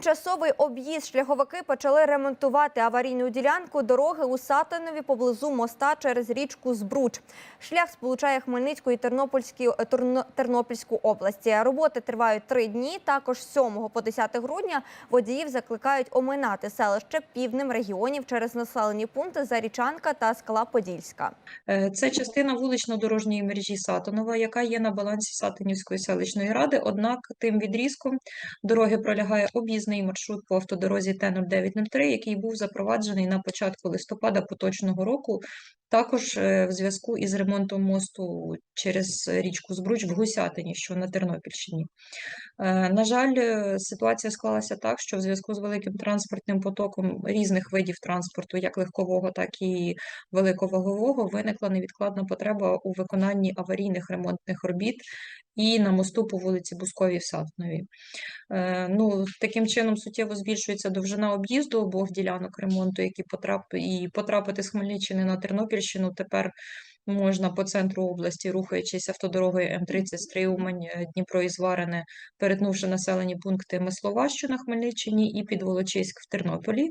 Тимчасовий об'їзд шляховики почали ремонтувати аварійну ділянку дороги у Сатинові поблизу моста через річку Збруч. Шлях сполучає Хмельницьку і Тернопільські, е, Тернопільську області. Роботи тривають три дні. Також з 7 по 10 грудня водіїв закликають оминати селище півднем регіонів через населені пункти Зарічанка та Скала Подільська. Е, Це частина вулично-дорожньої мережі Сатонова, яка є на балансі Сатинівської селищної ради. Однак тим відрізком дороги пролягає об'їзний маршрут по автодорозі Т-0903, який був запроваджений на початку листопада поточного року. Також е, в зв'язку із ремонтом мосту через річку Збруч в Гусятині, що на Тернопільщині. Е, На жаль, е, ситуація склалася так, що в зв'язку з великим транспортним потоком різних видів транспорту, як легкового, так і великовагового, виникла невідкладна потреба у виконанні аварійних ремонтних робіт і на мосту по вулиці Бусковій в Сатнові. Ну, таким чином суттєво збільшується довжина об'їзду обох ділянок ремонту, які потрап... і потрапити з Хмельниччини на Тернопільщину тепер можна по центру області, рухаючись автодорогою М30 Стриймань, е, Дніпро і Зварине, перетнувши населені пункти Мислова, що на Хмельниччині, і Підволочиськ в Тернополі.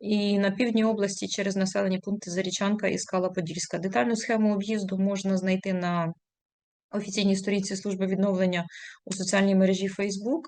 І на півдні області через населені пункти Зарічанка і Скала Подільська. Детальну схему об'їзду можна знайти на офіційній сторінці служби відновлення у соціальній мережі Facebook.